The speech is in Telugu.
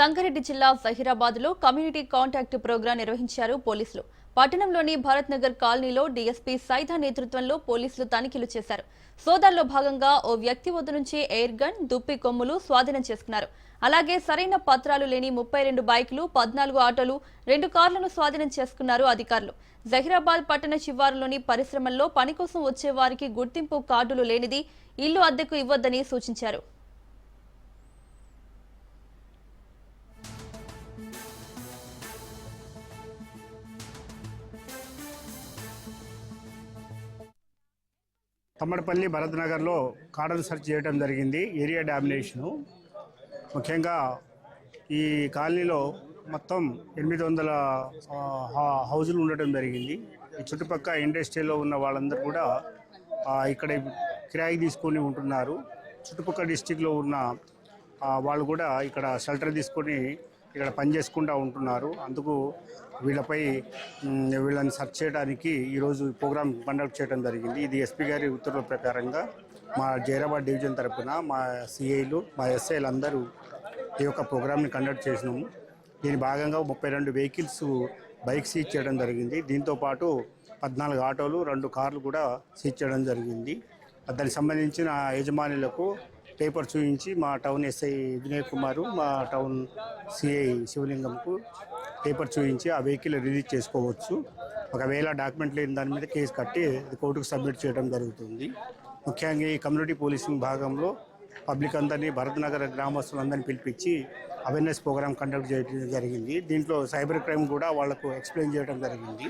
సంగారెడ్డి జిల్లా జహీరాబాద్లో కమ్యూనిటీ కాంటాక్ట్ ప్రోగ్రాం నిర్వహించారు పోలీసులు. పట్టణంలోని భారత్ నగర్ కాలనీలో డీఎస్పీ సైదా నేతృత్వంలో పోలీసులు తనిఖీలు చేశారు. సోదాల్లో భాగంగా ఓ వ్యక్తి వద్ద నుంచి ఎయిర్ గన్ దుప్పి కొమ్ములు స్వాధీనం చేసుకున్నారు. అలాగే సరైన పత్రాలు లేని ముప్పై రెండు బైకులు పద్నాలుగు ఆటోలు రెండు కార్లను స్వాధీనం చేసుకున్నారు అధికారులు. జహీరాబాద్ పట్టణ శివారులోని పరిశ్రమల్లో పని కోసం వచ్చే వారికి గుర్తింపు కార్డులు లేనిది ఇల్లు అద్దెకు ఇవ్వొద్దని సూచించారు. తమ్మడపల్లి భరత్ నగర్లో కార్డన్ సెర్చ్ చేయడం జరిగింది ఏరియా డామినేషను. ముఖ్యంగా ఈ కాలనీలో మొత్తం ఎనిమిది వందల హౌజులు ఉండటం జరిగింది. ఈ చుట్టుపక్క ఇండస్ట్రీలో ఉన్న వాళ్ళందరూ కూడా ఇక్కడ కిరాయి తీసుకొని ఉంటున్నారు. చుట్టుపక్కల డిస్టిక్లో ఉన్న వాళ్ళు కూడా ఇక్కడ షెల్టర్ తీసుకొని ఇక్కడ పనిచేసుకుంటూ ఉంటున్నారు. అందుకు వీళ్ళపై వీళ్ళని సెర్చ్ చేయడానికి ఈరోజు ప్రోగ్రామ్ కండక్ట్ చేయడం జరిగింది. ఇది ఎస్పీ గారి ఉత్తర్వుల ప్రకారంగా మా జైరాబాద్ డివిజన్ తరఫున మా సిఐలు మా ఎస్ఐలు అందరూ ఈ యొక్క ప్రోగ్రామ్ని కండక్ట్ చేసినాము. దీని భాగంగా ముప్పై రెండు వెహికల్స్ బైక్ సీజ్ చేయడం జరిగింది. దీంతో పాటు పద్నాలుగు ఆటోలు రెండు కార్లు కూడా సీజ్ చేయడం జరిగింది. దానికి సంబంధించిన యజమానులకు పేపర్ చూపించి మా టౌన్ ఎస్ఐ వినయ్ కుమారు మా టౌన్ సిఐ శివలింగంకు పేపర్ చూపించి ఆ వెహికల్ రిలీజ్ చేసుకోవచ్చు. ఒకవేళ డాక్యుమెంట్ లేని దాని మీద కేసు కట్టి కోర్టుకు సబ్మిట్ చేయడం జరుగుతుంది. ముఖ్యంగా ఈ కమ్యూనిటీ పోలీసింగ్ భాగంలో పబ్లిక్ అందరినీ భరత్నగర్ గ్రామస్తులందరినీ పిలిపించి అవేర్నెస్ ప్రోగ్రామ్ కండక్ట్ చేయడం జరిగింది. దీంట్లో సైబర్ క్రైమ్ కూడా వాళ్ళకు ఎక్స్ప్లెయిన్ చేయడం జరిగింది.